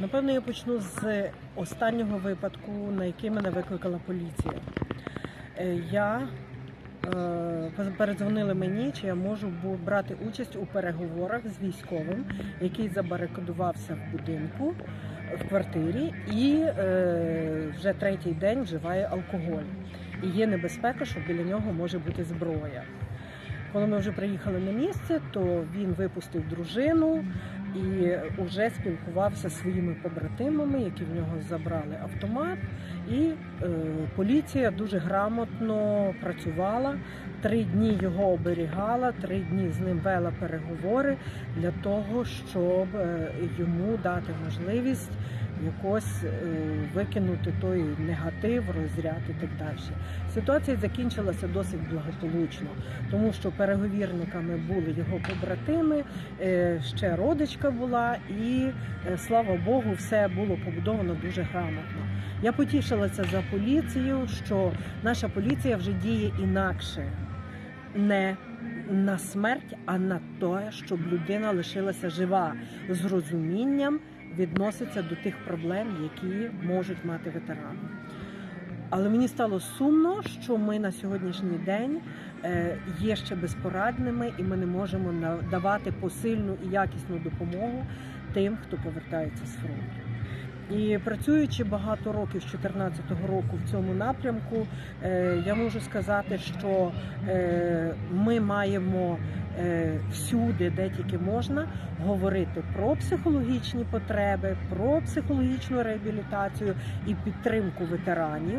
Напевно, я почну з останнього випадку, на який мене викликала поліція. Е, Я е, передзвонили мені, чи я можу брати участь у переговорах з військовим, який забарикадувався в будинку в квартирі і е, вже третій день вживає алкоголь. І є небезпека, що біля нього може бути зброя. Коли ми вже приїхали на місце, то він випустив дружину і вже спілкувався зі своїми побратимами, які в нього забрали автомат. І е, поліція дуже грамотно працювала. Три дні його оберігала, три дні з ним вела переговори для того, щоб е, йому дати можливість якось е, викинути той негатив, розряд і так далі. Ситуація закінчилася досить благополучно, тому що переговірниками були його побратими, е, ще родичка була, і е, слава Богу, все було побудовано дуже грамотно. Я потішилася за поліцію, що наша поліція вже діє інакше, не на смерть, а на те, щоб людина лишилася жива з розумінням відноситься до тих проблем, які можуть мати ветерани. Але мені стало сумно, що ми на сьогоднішній день е, є ще безпорадними, і ми не можемо надавати посильну і якісну допомогу тим, хто повертається з фронту. І працюючи багато років з 2014 року в цьому напрямку, е, я можу сказати, що е, ми маємо всюди, де тільки можна, говорити про психологічні потреби, про психологічну реабілітацію і підтримку ветеранів.